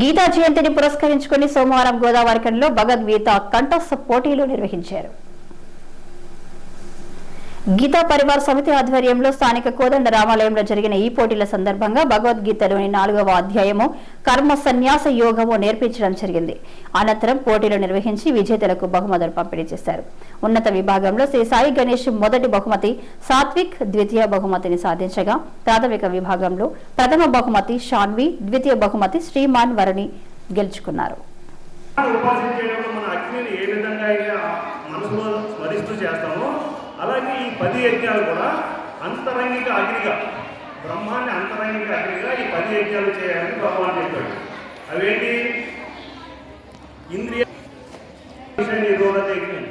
గీతా జయంతిని పురస్కరించుకుని సోమవారం గోదావరికంలో భగవద్గీత కంఠస్థ పోటీలు నిర్వహించారు. గీతా పరివార్ సమితి ఆధ్వర్యంలో స్థానిక కోదండ రామాలయంలో జరిగిన ఈ పోటీల సందర్భంగా భగవద్గీతలోని నాలుగవ అధ్యాయము కర్మ సన్యాస యోగము నేర్పించడం జరిగింది. అనంతరం పోటీలు నిర్వహించి విజేతలకు బహుమతులు పంపిణీ చేశారు. ఉన్నత విభాగంలో శ్రీ సాయి గణేష్ మొదటి బహుమతి సాత్విక్ ద్వితీయ బహుమతిని సాధించగా ప్రాథమిక విభాగంలో ప్రథమ బహుమతి షాన్వి ద్వితీయ బహుమతి శ్రీమాన్ వరుణి గెలుచుకున్నారు. మన అగ్నిని ఏ విధంగా మనసులో స్మరిస్తూ చేస్తామో అలాగే ఈ పది యజ్ఞాలు కూడా అంతరంగిక అగ్నిగా బ్రహ్మాన్ని అంతరంగిక అగ్నిగా ఈ పది యజ్ఞాలు చేయాలని భగవాన్ చెప్పాడు. అవేంటి? ఇంద్రియ నిరోధక యజ్ఞం.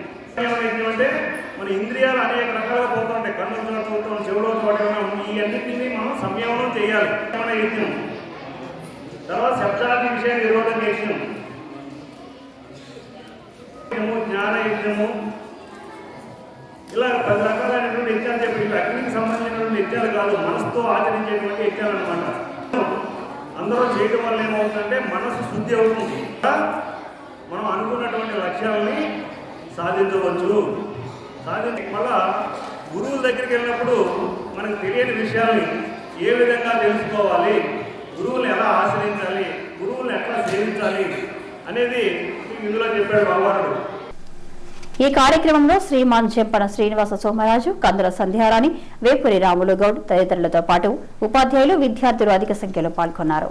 యజ్ఞం అంటే? మన ఇంద్రియాలు అనేక రకాలుగా పోతుంటాయి కన్ను చూడటం చెవులో చూడటం ఈ అన్నింటినీ మనం సంయమనం చేయాలి. యజ్ఞం? తర్వాత శబ్దాది విషయ నిరోధక యజ్ఞం. జ్ఞాన యజ్ఞము ఇలా పది రకాలైనటువంటి యజ్ఞాలు చెప్పి ఇవి అగ్నికి సంబంధించినటువంటి యజ్ఞాలు కాదు మనసుతో ఆచరించేటువంటి యజ్ఞాలు అనమాట అందరూ చేయడం వల్ల ఏమవుతుందంటే మనసు శుద్ధి అవుతుంది. మనం అనుకున్నటువంటి లక్ష్యాలని సాధించవచ్చు. సాధించ మళ్ళా గురువుల దగ్గరికి వెళ్ళినప్పుడు మనకు తెలియని విషయాల్ని ఏ విధంగా తెలుసుకోవాలి? గురువుని ఎలా ఆశ్రయించాలి? గురువుని ఎట్లా సేవించాలి? అనేది ఇందులో చెప్పాడు బాబాడు ఈ కార్యక్రమంలో శ్రీమాన్ చెంపన శ్రీనివాస సోమరాజు కందుల సంధ్యారాణి వేపురి రాములు గౌడ్ తదితరులతో పాటు ఉపాధ్యాయులు విద్యార్థులు అధిక సంఖ్యలో పాల్గొన్నారు.